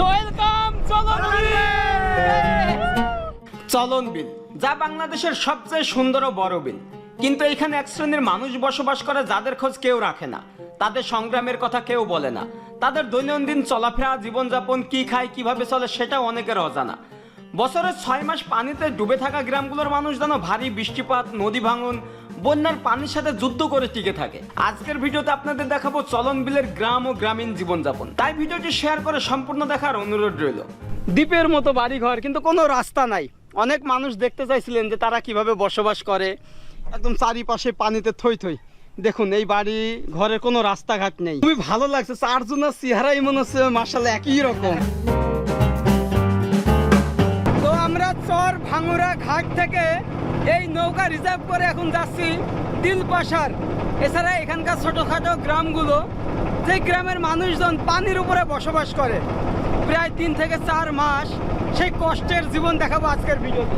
Welcome চলন চলন বিল যা বাংলাদেশের সবচেয়ে সুন্দর ও বড় বিল। কিন্তু এখানে এক শ্রেণির মানুষ বসবাস করে যাদের খোঁজ কেউ রাখে না। তাদের সংগ্রামের কথা কেউ বলে না। তাদের দৈনন্দিন চলাফেরা, জীবনযাপন, কি খায়, কীভাবে চলে, সেটাও অনেকের অজানা। বছরের ছয় মাস পানিতে ডুবে থাকা গ্রামগুলোর মানুষ যেন ভারী বৃষ্টিপাত, নদী ভাঙন বন্যার পানির সাথে যুদ্ধ করে টিকে থাকে। আজকের ভিডিওতে আপনাদের দেখাবো চলন বিলের গ্রাম ও গ্রামীণ জীবনযাপন। তাই ভিডিওটি শেয়ার করে সম্পূর্ণ দেখার অনুরোধ রইল। দ্বীপের মতো বাড়ি ঘর কিন্তু কোনো রাস্তা নাই। অনেক মানুষ দেখতে চাইছিলেন যে তারা কীভাবে বসবাস করে। একদম চারিপাশে পানিতে থই থই। দেখুন, এই বাড়ি ঘরের কোনো রাস্তাঘাট নেই। খুবই ভালো লাগছে, চারজনের চেহারাই মনে হচ্ছে মার্শাল একই রকম। তো আমরা চর ভাঙুরা ঘাট থেকে এই নৌকা রিজার্ভ করে এখন যাচ্ছি দিলপাশার। এছাড়া এখানকার ছোটোখাটো গ্রামগুলো যে গ্রামের মানুষজন পানির উপরে বসবাস করে। প্রায় তিন থেকে চার মাস সেই কষ্টের জীবন দেখাবো আজকের ভিডিওতে।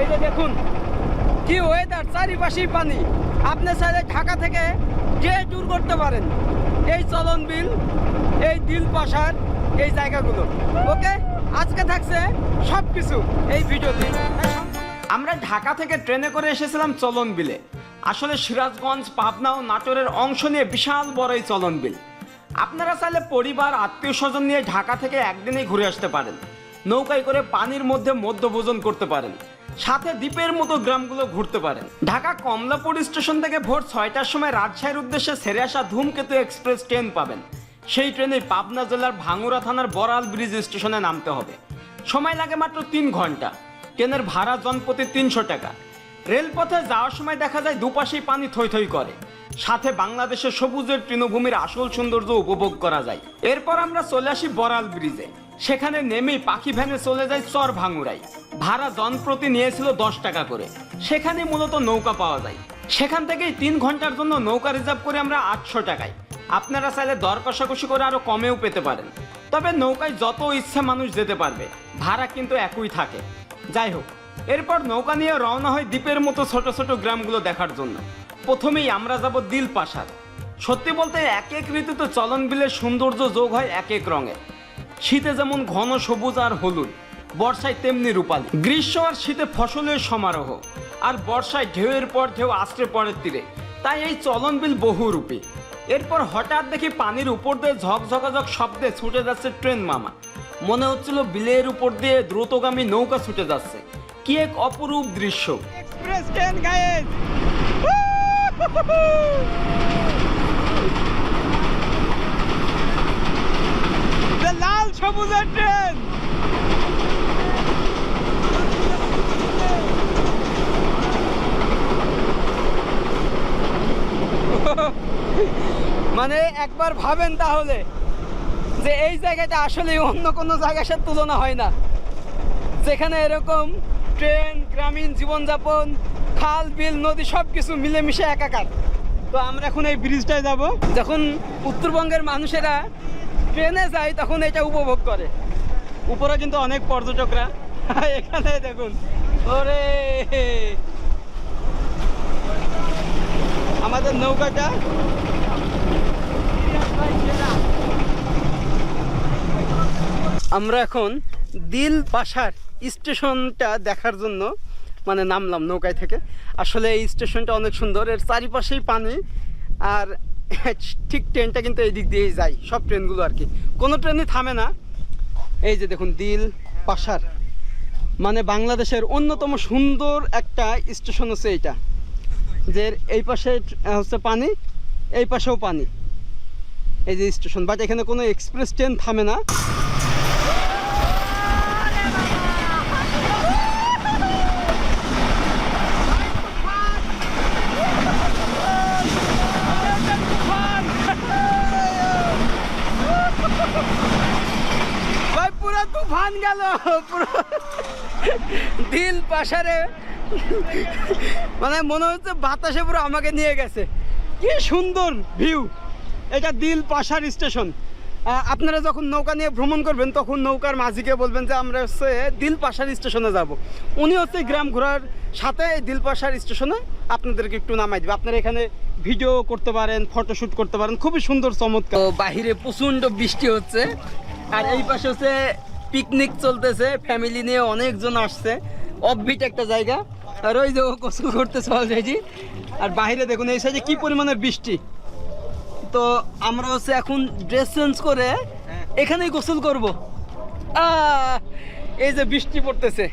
এই যে দেখুন, কি ওয়েদার চারিপাশেই পানি। আপনি চাইলে ঢাকা থেকে যে ট্যুর করতে পারেন। এই চলন বিল এই দিল পাশার এই জায়গাগুলো। ওকে আজকে থাকছে সব কিছু এই ভিডিওতে। আমরা ঢাকা থেকে ট্রেনে করে এসেছিলাম চলন বিলে আসলে সিরাজগঞ্জ, পাবনা ও নাটোরের অংশ নিয়ে বিশাল বড় এই চলন বিল আপনারা চাইলে পরিবার আত্মীয় স্বজন নিয়ে ঢাকা থেকে একদিনেই ঘুরে আসতে পারেন। নৌকায় করে পানির মধ্যে মধ্যভোজন করতে পারেন। সাথে দ্বীপের মতো গ্রামগুলো ঘুরতে পারেন। ঢাকা কমলাপুর স্টেশন থেকে ভোর ছয়টার সময় রাজশাহীর উদ্দেশ্যে ছেড়ে আসা ধূমকেতু এক্সপ্রেস ট্রেন পাবেন। সেই ট্রেনে পাবনা জেলার ভাঙুরা থানার বড়াল ব্রিজ স্টেশনে নামতে হবে। সময় লাগে মাত্র তিন ঘণ্টা। ট্রেনের ভাড়া জনপ্রতি তিনশো টাকা। রেলপথে যাওয়ার সময় দেখা যায় দুপাশেই পানি থই থই করে। সাথে বাংলাদেশের সবুজের তৃণভূমির আসল সৌন্দর্য উপভোগ করা যায়। এরপর আমরা চলে আসি বরাল ব্রিজে। সেখানে নেমেই পাখি ভ্যানে চলে যায় চর ভাঙুরাই। ভাড়া জনপ্রতি নিয়েছিল দশ টাকা করে। সেখানে মূলত নৌকা পাওয়া যায়। সেখান থেকেই তিন ঘণ্টার জন্য নৌকা রিজার্ভ করে আমরা আটশো টাকায়। আপনারা চাইলে দর কষাকষি করে আরও কমেও পেতে পারেন। তবে নৌকায় যত ইচ্ছে মানুষ যেতে পারবে। ভাড়া কিন্তু একই থাকে। যাই হোক, এরপর নৌকা নিয়ে রওনা হয় দ্বীপের মতো ছোট ছোট গ্রামগুলো দেখার জন্য। প্রথমেই আমরা যাব দিল পাশার সত্যি বলতে এক এক ঋতুতে চলন বিলের সৌন্দর্য যোগ হয় এক এক রঙের শীতে যেমন ঘন সবুজ আর হলুদ, বর্ষায় তেমনি রূপালী। গ্রীষ্ম আর শীতে ফসলের সমারোহ, আর বর্ষায় ঢেউয়ের পর ঢেউ আশ্রে পরের তীরে। তাই এই চলন বিল বহুরূপী। এরপর হঠাৎ দেখি পানির উপর দিয়ে ঝকঝকাঝক শব্দে ছুটে যাচ্ছে ট্রেন মামা। মনে হচ্ছিল বিলের উপর দিয়ে দ্রুতগামী নৌকা ছুটে যাচ্ছে। কি এক অপরূপ দৃশ্য। এক্সপ্রেস ট্রেন গায়েস লাল সবুজের ট্রেন মানে একবার ভাবেন তাহলে। যে এই জায়গাটা আসলে অন্য কোনো জায়গার সাথে তুলনা হয় না। যেখানে এরকম ট্রেন গ্রামীণ জীবনযাপন খাল বিল নদী সব কিছু মিলেমিশে একাকার। তো আমরা এখন এই ব্রিজটায় যাব। যখন উত্তরবঙ্গের মানুষেরা ট্রেনে যায় তখন এটা উপভোগ করে। উপরে কিন্তু অনেক পর্যটকরা। এখানে দেখুন। ওরে! আমাদের নৌকাটা। আমরা এখন দিল পাশার স্টেশনটা দেখার জন্য মানে নামলাম নৌকায় থেকে। আসলে এই স্টেশনটা অনেক সুন্দর, এর চারিপাশেই পানি, আর ঠিক ট্রেনটা কিন্তু এই দিক দিয়েই যায়, সব ট্রেনগুলো আর কি। কোনো ট্রেনই থামে না। এই যে দেখুন, দিল পাশার মানে বাংলাদেশের অন্যতম সুন্দর একটা স্টেশন হচ্ছে এইটা, যে এই পাশে হচ্ছে পানি, এই পাশেও পানি। এই যে স্টেশন, বাট এখানে কোনো এক্সপ্রেস ট্রেন থামে না। গেল দিল পাশারে। মানে মনে হচ্ছে বাতাসে পুরো আমাকে নিয়ে গেছে। কি সুন্দর ভিউ এটা দিল পাশার স্টেশন আপনারা যখন নৌকা নিয়ে ভ্রমণ করবেন, তখন নৌকার মাঝিকে বলবেন যে, আমরা হচ্ছে দিল পাশার স্টেশনে যাব। উনি হচ্ছে গ্রাম ঘোরার সাথে এই দিল পাশার স্টেশনে আপনাদেরকে একটু নামাই দেবে। আপনারা এখানে ভিডিও করতে পারেন ফটোশ্যুট করতে পারেন। খুবই সুন্দর, চমৎকার। বাহিরে প্রচণ্ড বৃষ্টি হচ্ছে। আর এই পাশে হচ্ছে পিকনিক চলতেছে ফ্যামিলি নিয়ে অনেকজন আসছে। অফবিট একটা জায়গা। আর ওই যে ও গোসল করতেছে অলরেডি আর বাইরে দেখুন এই সাইডে কি পরিমাণের বৃষ্টি। তো আমরা হচ্ছে এখন ড্রেস চেঞ্জ করে এখানেই গোসল করব। এই যে বৃষ্টি পড়তেছে।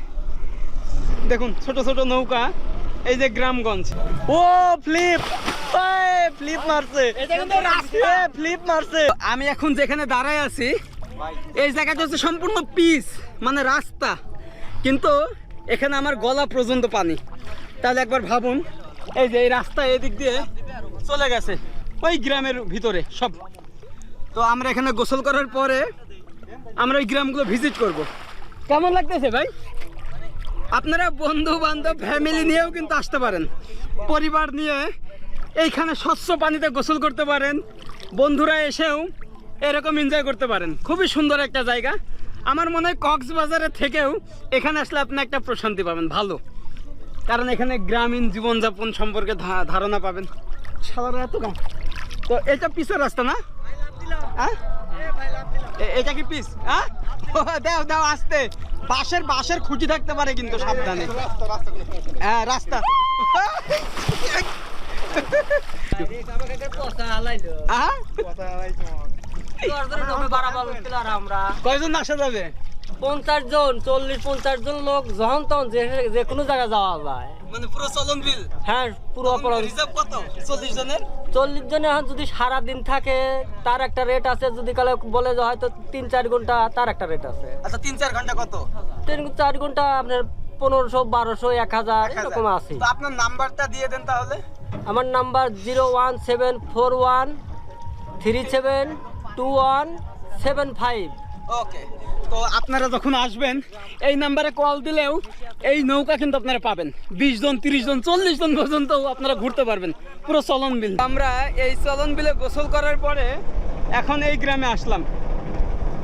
দেখুন ছোট ছোট নৌকা এই যে গ্রামগঞ্জ। ও ফ্লিপ ফ্লিপ মারছে। ফ্লিপ মারছে। আমি এখন যেখানে দাঁড়ায় আছি এই জায়গাটা হচ্ছে সম্পূর্ণ পিচ মানে রাস্তা। কিন্তু এখানে আমার গলা পর্যন্ত পানি। তাহলে একবার ভাবুন, এই যে এই রাস্তা এদিক দিয়ে চলে গেছে, ওই গ্রামের ভিতরে সব। তো আমরা এখানে গোসল করার পরে আমরা ওই গ্রামগুলো ভিজিট করব। কেমন লাগতেছে ভাই? আপনারা বন্ধু বান্ধব ফ্যামিলি নিয়েও কিন্তু আসতে পারেন। পরিবার নিয়ে এইখানে স্বচ্ছ পানিতে গোসল করতে পারেন। বন্ধুরা এসেও এরকম এনজয় করতে পারেন। খুবই সুন্দর একটা জায়গা। আমার মনে হয় কক্সবাজারে থেকেও এখানে আসলে আপনি একটা প্রশান্তি পাবেন ভালো। কারণ এখানে গ্রামীণ জীবনযাপন সম্পর্কে ধারণা পাবেন। সারা এত গান তো এটা পিসের রাস্তা না? হ্যাঁ এটা কি পিস? হ্যাঁ দাও দাও আসতে। বাঁশের বাঁশের খুঁটি থাকতে পারে কিন্তু সাবধানে। হ্যাঁ রাস্তা। হ্যাঁ কয়জন আসা যাবে? পঞ্চাশ জন চল্লিশ পঞ্চাশ জন লোক যখন তখন যে যে কোনো জায়গায় যাওয়া যায়। মানে পুরো চলন বিল? হ্যাঁ পুরো রিজার্ভ কত? চল্লিশ জনের? চল্লিশ জনে এখন যদি সারা দিন থাকে তার একটা রেট আছে যদি কালে বলে যে হয়তো তিন চার ঘণ্টা তার একটা রেট আছে। আচ্ছা তিন চার ঘণ্টা কত? তিন চার ঘণ্টা আপনার পনেরোশো বারোশো এক হাজার। এরকম আছে। তো আপনার নাম্বারটা দিয়ে দেন তাহলে। আমার number zero one seven four one three seven two one seven five okay তো আপনারা যখন আসবেন, এই নাম্বারে কল দিলেও এই নৌকা কিন্তু আপনারা পাবেন। বিশ জন, তিরিশ জন, চল্লিশ জন পর্যন্ত আপনারা ঘুরতে পারবেন পুরো চলন বিল। আমরা এই চলন বিলে গোসল করার পরে এখন এই গ্রামে আসলাম।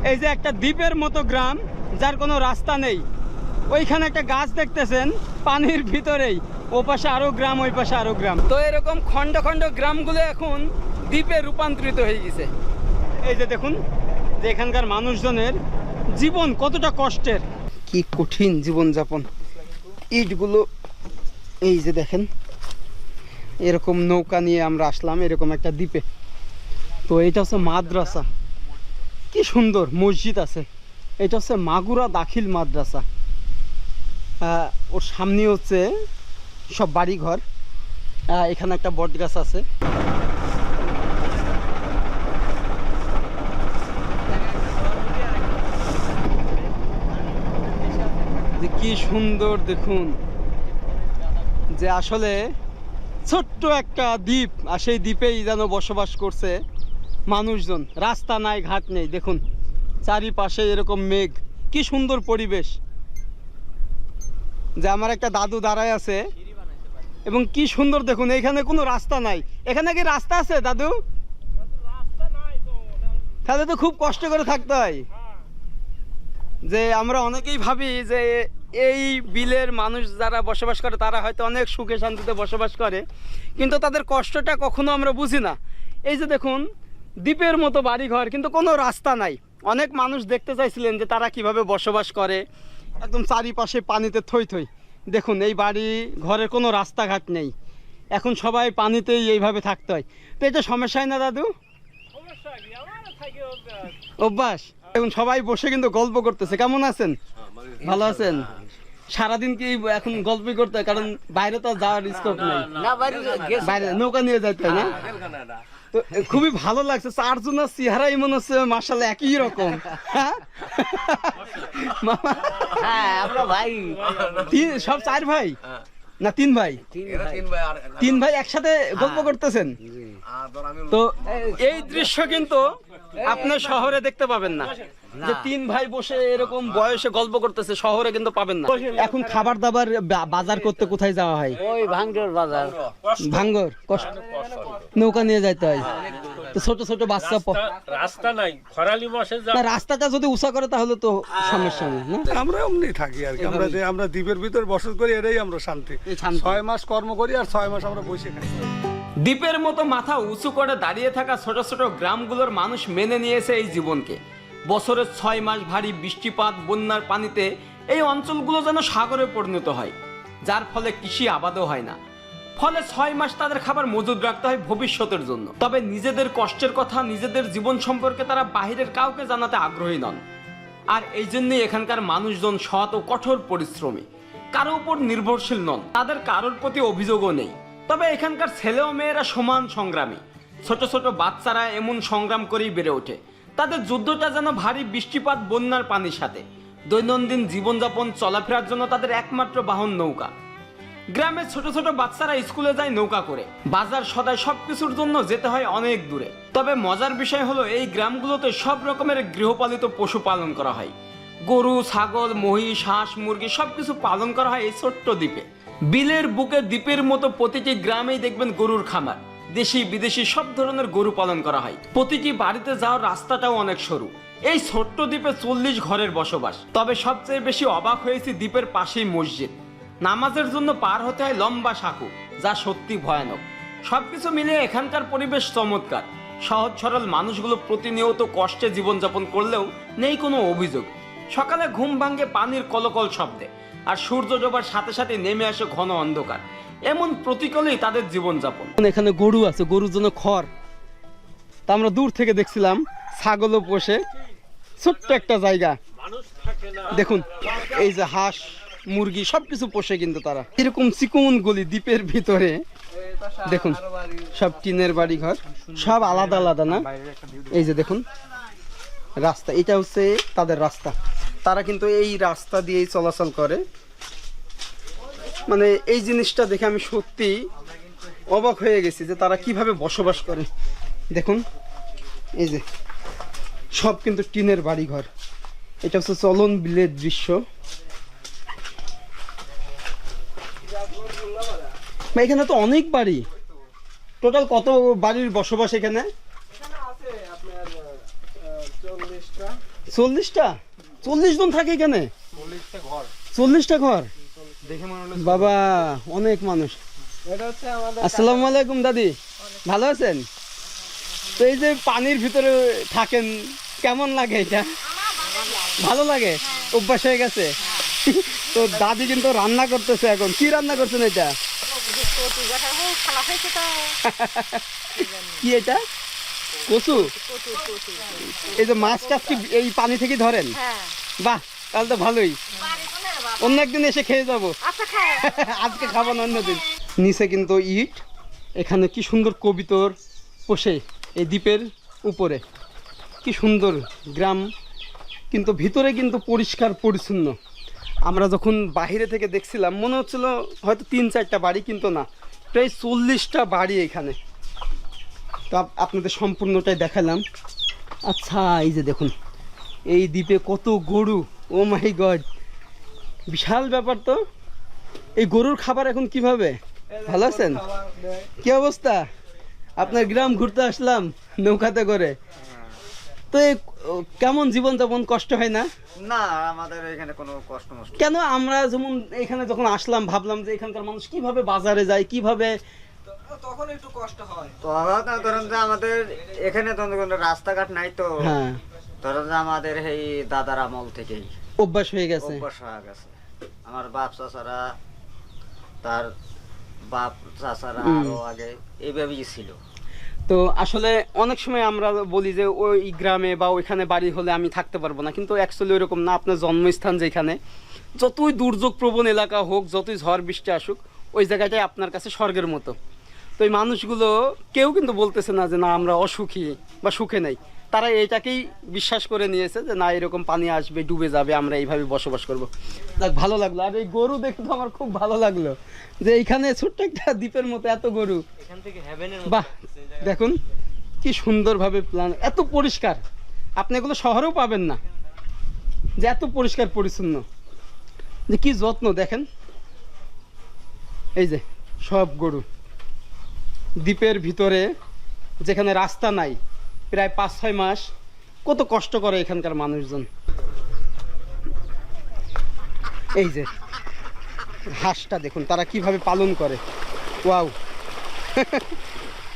এই যে একটা দ্বীপের মতো গ্রাম, যার কোনো রাস্তা নেই। ওইখানে একটা গাছ দেখতেছেন, পানির ভিতরেই। ও পাশে আরও গ্রাম, ওই পাশে আরও গ্রাম। তো এরকম খণ্ড খণ্ড গ্রামগুলো এখন দ্বীপে রূপান্তরিত হয়ে গেছে। এই যে দেখুন, যে এখানকার মানুষজনের জীবন কতটা কষ্টের। কি কঠিন জীবনযাপন। ইটগুলো, এই যে দেখেন, এরকম নৌকা নিয়ে আমরা আসলাম, এরকম একটা দ্বীপে। তো এটা হচ্ছে মাদ্রাসা। কি সুন্দর, মসজিদ আছে। এটা হচ্ছে মাগুরা দাখিল মাদ্রাসা। ওর সামনে হচ্ছে সব বাড়িঘর। এখানে একটা বটগাছ আছে। কি সুন্দর দেখুন যে আসলে ছোট্ট একটা দ্বীপ, আর সেই দ্বীপেই যেন বসবাস করছে মানুষজন। রাস্তা নাই, ঘাট নেই, দেখুন। চারিপাশে এরকম মেঘ। কি সুন্দর পরিবেশ। যে আমার একটা দাদু দাঁড়ায় আছে, এবং কি সুন্দর দেখুন, এখানে কোনো রাস্তা নাই। এখানে কি রাস্তা আছে, দাদু? তাহলে তো খুব কষ্ট করে থাকতে হয়। যে আমরা অনেকেই ভাবি যে এই বিলের মানুষ যারা বসবাস করে তারা হয়তো অনেক সুখে শান্তিতে বসবাস করে কিন্তু তাদের কষ্টটা কখনো আমরা বুঝি না। এই যে দেখুন দ্বীপের মতো বাড়িঘর কিন্তু কোনো রাস্তা নাই। অনেক মানুষ দেখতে চাইছিলেন যে তারা কীভাবে বসবাস করে। একদম চারিপাশে পানিতে থই থই। দেখুন এই বাড়ি ঘরের কোনো রাস্তাঘাট নেই। এখন সবাই পানিতেই এইভাবে থাকতে হয়। তো এটা সমস্যা হয় না দাদু? অভ্যাস? এখন সবাই বসে কিন্তু গল্প করতেছে। কেমন আছেন? ভালো আছেন? সারাদিন কি এখন গল্পই করতে হয়? কারণ বাইরে তো আর যাওয়ার স্কোপ নেই। বাইরে নৌকা নিয়ে যাইতে হয় না? তো খুবই ভালো লাগছে। চারজনের চেহারাই মনে হচ্ছে মার্শাল একই রকম। হ্যাঁ? মামা? হ্যাঁ ভাই। সব চার ভাই? না তিন ভাই? তিন ভাই। একসাথে গল্প করতেছেন? তো এই দৃশ্য কিন্তু আপনার শহরে দেখতে পাবেন না। যে তিন ভাই বসে এরকম বয়সে গল্প করতেছে শহরে কিন্তু পাবেন না। এখন খাবার দাবার বাজার করতে কোথায় যাওয়া হয়? ওই ভাঙ্গের বাজার। ভাঙ্গর কষ্ট। নৌকা নিয়ে যাইতে হয়। ছোট ছোট বাচ্চা রাস্তা নাই। খরালি মাসে যা রাস্তাটা যদি উঁচা করে তাহলে তো সমস্যা নেই না? আমরা এমনি থাকি আর কি। আমরা যে আমরা দ্বীপের ভিতর বসত করি এটাই আমরা শান্তি। শান্তি। ছয় মাস কর্ম করি আর ছয় মাস আমরা বসে খাই। দ্বীপের মতো মাথা উঁচু করে দাঁড়িয়ে থাকা ছোট ছোট গ্রামগুলোর মানুষ মেনে নিয়েছে এই জীবনকে। বছরের ছয় মাস ভারী বৃষ্টিপাত, বন্যার পানিতে এই অঞ্চলগুলো যেন সাগরে পরিণত হয়, যার ফলে কৃষি আবাদও হয় না। ফলে ছয় মাস তাদের খাবার মজুদ রাখতে হয় ভবিষ্যতের জন্য। তবে নিজেদের কষ্টের কথা, নিজেদের জীবন সম্পর্কে তারা বাহিরের কাউকে জানাতে আগ্রহী নন। আর এই জন্যই এখানকার মানুষজন সৎ ও কঠোর পরিশ্রমী। কারও উপর নির্ভরশীল নন, তাদের কারোর প্রতি অভিযোগও নেই। তবে এখানকার ছেলে ও মেয়েরা সমান সংগ্রামী। ছোট ছোট বাচ্চারা এমন সংগ্রাম করেই বেড়ে ওঠে। তাদের যুদ্ধটা যেন ভারী বৃষ্টিপাত, বন্যার পানির সাথে। দৈনন্দিন জীবনযাপন, চলাফেরার জন্য তাদের একমাত্র বাহন নৌকা। গ্রামের ছোট ছোট বাচ্চারা স্কুলে যায় নৌকা করে। বাজার সদায় সবকিছুর জন্য যেতে হয় অনেক দূরে। তবে মজার বিষয় হলো, এই গ্রামগুলোতে সব রকমের গৃহপালিত পশু পালন করা হয়। গরু, ছাগল, মহিষ, হাঁস, মুরগি সবকিছু পালন করা হয় এই ছোট্ট দ্বীপে। বিলের বুকে দ্বীপের মতো প্রতিটি গ্রামেই দেখবেন গরুর খামার। দেশি বিদেশি সব ধরনের গরু পালন করা হয়। প্রতিটি বাড়িতে যাওয়ার রাস্তাটাও অনেক সরু। এই ছোট্ট দ্বীপে চল্লিশ ঘরের বসবাস। তবে সবচেয়ে বেশি অবাক হয়েছে দ্বীপের পাশেই মসজিদ। নামাজের জন্য পার হতে হয় লম্বা সাঁকু, যা সত্যি ভয়ানক। সবকিছু মিলিয়ে এখানকার পরিবেশ চমৎকার। সহজ সরল মানুষগুলো প্রতিনিয়ত কষ্টে জীবনযাপন করলেও নেই কোনো অভিযোগ। সকালে ঘুম ভাঙ্গে পানির কলকল শব্দে, আর সূর্য ডোবার সাথে সাথে নেমে আসে ঘন অন্ধকার। এমন প্রতিকূলেই তাদের জীবনযাপন। এখানে গরু আছে, গরুর জন্য খড়। তা আমরা দূর থেকে দেখছিলাম, ছাগলও পোষে। ছোট্ট একটা জায়গা। দেখুন, এই যে হাঁস, মুরগি, সবকিছু পোষে কিন্তু তারা। এরকম চিকুন গলি দ্বীপের ভিতরে, দেখুন, সব টিনের বাড়ি ঘর সব আলাদা আলাদা, না? এই যে দেখুন, রাস্তা। এটা হচ্ছে তাদের রাস্তা। তারা কিন্তু এই রাস্তা দিয়েই চলাচল করে। মানে এই জিনিসটা দেখে আমি সত্যি অবাক হয়ে গেছি যে তারা কীভাবে বসবাস করে। দেখুন এই যে সব কিন্তু টিনের বাড়ি ঘর এটা হচ্ছে চলন বিলের দৃশ্য। এখানে তো অনেক বাড়ি। টোটাল কত বাড়ির বসবাস এখানে? চল্লিশটা। চল্লিশ জন থাকে এখানে? চল্লিশটা ঘর? বাবা অনেক মানুষ। আসসালামু আলাইকুম দাদি। ভালো আছেন? তো এই যে পানির ভিতরে থাকেন কেমন লাগে এটা? ভালো লাগে? অভ্যাস হয়ে গেছে। তো দাদি কিন্তু রান্না করতেছে এখন। কি রান্না করছেন এটা? কি এটা? কচু? এই যে মাছ টাছ কি এই পানি থেকে ধরেন? বাহ তাহলে তো ভালোই। অন্য একদিন এসে খেয়ে যাব। আজকে খাব না অন্যদিন নিচে কিন্তু ইট। এখানে কি সুন্দর কবিতর পোষে এই দ্বীপের উপরে। কি সুন্দর গ্রাম। কিন্তু ভিতরে কিন্তু পরিষ্কার পরিচ্ছন্ন। আমরা যখন বাইরে থেকে দেখছিলাম মনে হচ্ছিল হয়তো তিন চারটা বাড়ি কিন্তু না। প্রায় চল্লিশটা বাড়ি এখানে। তো আপনাদের সম্পূর্ণটাই দেখালাম। আচ্ছা এই যে দেখুন। এই দ্বীপে কত গরু। ও মাই গড বিশাল ব্যাপার তো। এই গরুর খাবার এখন কীভাবে? ভালো আছেন? কি অবস্থা? আপনার গ্রাম ঘুরতে আসলাম নৌকাতে করে। তো এই কেমন জীবন যাপন কষ্ট হয় না? না আমাদের এখানে কোনো কষ্ট মষ্ট কেন আমরা যেমন এখানে যখন আসলাম ভাবলাম যে এখানকার মানুষ কীভাবে বাজারে যায় কীভাবে তো না ধরেন যে আমাদের এখানে তো কোনো রাস্তাঘাট নাই তো। হ্যাঁ। ধরেন যে আমাদের এই দাদার আমল থেকেই অভ্যাস হয়ে গেছে। অভ্যাস হয়ে গেছে। আমার বাপ চাচারা তার বাপ চাচারা আরও আগে এইভাবেই ছিল। তো আসলে অনেক সময় আমরা বলি যে ওই গ্রামে বা ওইখানে বাড়ি হলে আমি থাকতে পারব না। কিন্তু অ্যাকচুয়ালি ওইরকম না। আপনার জন্মস্থান যেখানে যতই দুর্যোগ প্রবণ এলাকা হোক যতই ঝড় বৃষ্টি আসুক ওই জায়গাটাই আপনার কাছে স্বর্গের মতো। তো এই মানুষগুলো কেউ কিন্তু বলতেছে না যে না আমরা অসুখী বা সুখে নেই। তারা এটাকেই বিশ্বাস করে নিয়েছে যে না এরকম পানি আসবে ডুবে যাবে আমরা এইভাবে বসবাস করব। যাক ভালো লাগল। আর এই গরু দেখে তো আমার খুব ভালো লাগল যে এইখানে ছোট্ট একটা দ্বীপের মতো এত গরু। বাহ দেখুন কি সুন্দরভাবে প্ল্যান এত পরিষ্কার। আপনি এগুলো শহরেও পাবেন না। যে এত পরিষ্কার পরিচ্ছন্ন। যে কি যত্ন দেখেন। এই যে সব গরু। দ্বীপের ভিতরে যেখানে রাস্তা নাই প্রায় পাঁচ ছয় মাস কত কষ্ট করে এখানকার মানুষজন। এই যে হাঁসটা দেখুন তারা কীভাবে পালন করে। ওয়াও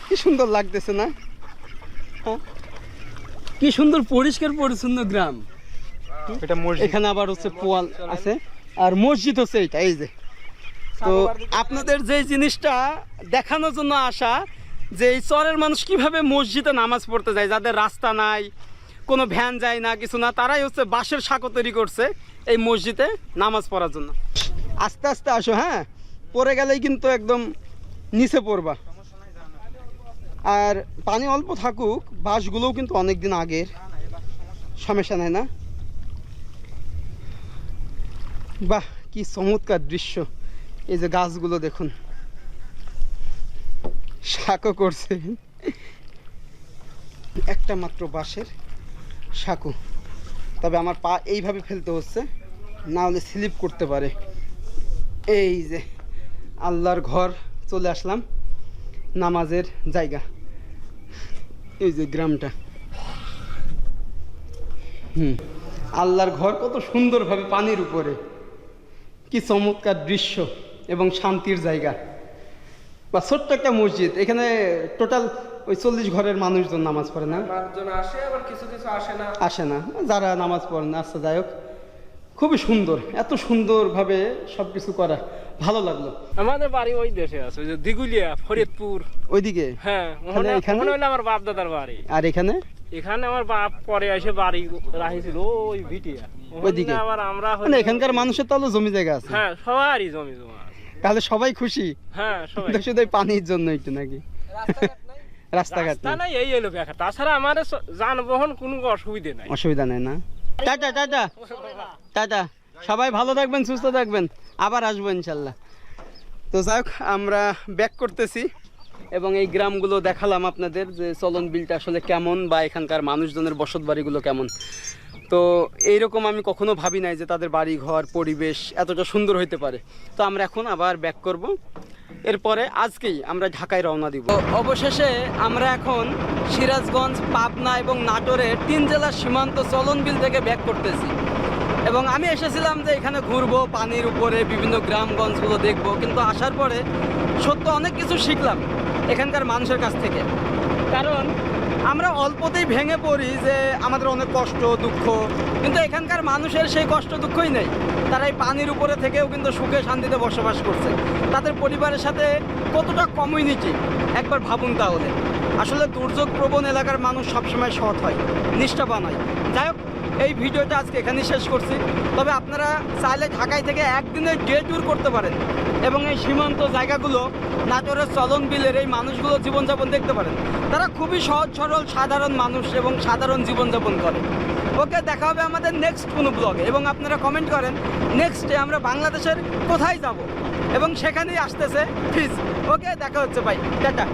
কি সুন্দর লাগতেছে না? হ্যাঁ? কি সুন্দর পরিষ্কার পরিচ্ছন্ন গ্রাম। এখানে আবার হচ্ছে পোয়াল আছে আর মসজিদ হচ্ছে এইটা এই যে। তো আপনাদের যে জিনিসটা দেখানোর জন্য আসা যে এই চরের মানুষ কীভাবে মসজিদে নামাজ পড়তে যায়, যাদের রাস্তা নাই, কোনো ভ্যান যায় না, কিছু না, তারাই হচ্ছে বাঁশের সাঁকো তৈরি করছে এই মসজিদে নামাজ পড়ার জন্য। আস্তে আস্তে আসো হ্যাঁ? পড়ে গেলেই কিন্তু একদম নিচে পড়বা। আর পানি অল্প থাকুক, বাঁশগুলোও কিন্তু অনেক দিন আগের। সমস্যা নাই না? বাহ, কি চমৎকার দৃশ্য। এই যে গাছগুলো দেখুন। সাঁকো করছে। একটা মাত্র বাঁশের সাঁকো। তবে আমার পা এইভাবে ফেলতে হচ্ছে, না হলে স্লিপ করতে পারে। এই যে আল্লাহর ঘর, চলে আসলাম নামাজের জায়গা। এই যে গ্রামটা। হুম, আল্লাহর ঘর কত সুন্দরভাবে পানির উপরে। কি চমৎকার দৃশ্য এবং শান্তির জায়গা। বা ছোট্ট একটা মসজিদ এখানে টোটাল ওই চল্লিশ ঘরের মানুষজন নামাজ পড়ে না? আসে আবার কিছু কিছু আসে না। আসে না। যারা নামাজ পড়ে না আচ্ছা যাই হোক। খুবই সুন্দর এত সুন্দরভাবে সব কিছু করা। ভালো লাগল। আমাদের বাড়ি ওই দেশে আছে যে দিগুলিয়া ফরিদপুর। ওইদিকে? হ্যাঁ এখানে- ওখানে এখানে? আমার বাপ দাদার বাড়ি। আর এখানে? এখানে আমার বাপ পরে এসে বাড়ি রাখিছিল ওই ভিটিয়া। ওইদিকে? আবার আমরা মানে এখানকার মানুষের তাহলে জমি জায়গা আছে। হ্যাঁ সবারই জমি জমা। তাহলে সবাই খুশি? হ্যাঁ সবাই শুধু পানির জন্য একটু নাকি? রাস্তাঘাট নাই এই এলো ব্যাখ্যা। তাছাড়া আমাদের যানবাহন কোনো অসুবিধে নাই। অসুবিধা নেই না? Tata tata. টাটা। সবাই ভালো থাকবেন সুস্থ থাকবেন। আবার আসব ইনশাল্লাহ। তো যাই হোক আমরা ব্যাক করতেছি এবং এই গ্রামগুলো দেখালাম আপনাদের যে চলন বিলটা আসলে কেমন বা এখানকার মানুষজনের বসত বাড়িগুলো কেমন। তো এইরকম আমি কখনো ভাবি নাই যে তাদের বাড়ি ঘর, পরিবেশ এতটা সুন্দর হইতে পারে। তো আমরা এখন আবার ব্যাক করব। এরপরে আজকেই আমরা ঢাকায় রওনা দিব। অবশেষে আমরা এখন সিরাজগঞ্জ, পাবনা এবং নাটোরের তিন জেলার সীমান্ত চলনবিল থেকে ব্যাক করতেছি। এবং আমি এসেছিলাম যে এখানে ঘুরবো, পানির উপরে বিভিন্ন গ্রামগঞ্জগুলো দেখব। কিন্তু আসার পরে সত্য অনেক কিছু শিখলাম এখানকার মানুষের কাছ থেকে। কারণ আমরা অল্পতেই ভেঙে পড়ি যে আমাদের অনেক কষ্ট, দুঃখ। কিন্তু এখানকার মানুষের সেই কষ্ট, দুঃখই নেই। তারা এই পানির উপরে থেকেও কিন্তু সুখে শান্তিতে বসবাস করছে। তাদের পরিবারের সাথে কতটা কমিউনিটি একবার ভাবুন তাহলে। আসলে দুর্যোগ প্রবণ এলাকার মানুষ সবসময় সৎ হয়, নিষ্ঠাবান হয়। যাই হোক এই ভিডিওটা আজকে এখানেই শেষ করছি। তবে আপনারা চাইলে ঢাকায় থেকে একদিনের ডে ট্যুর করতে পারেন এবং এই সীমান্ত জায়গাগুলো নাটোরের চলন বিলের এই মানুষগুলো জীবনযাপন দেখতে পারেন। তারা খুবই সহজ, সরল, সাধারণ মানুষ এবং সাধারণ জীবনযাপন করে। ওকে, দেখা হবে আমাদের নেক্সট কোনো ব্লগে এবং আপনারা কমেন্ট করেন নেক্সটে আমরা বাংলাদেশের কোথায় যাব এবং সেখানেই আসতেছে প্লিজ ওকে, দেখা হচ্ছে ভাই টাটা।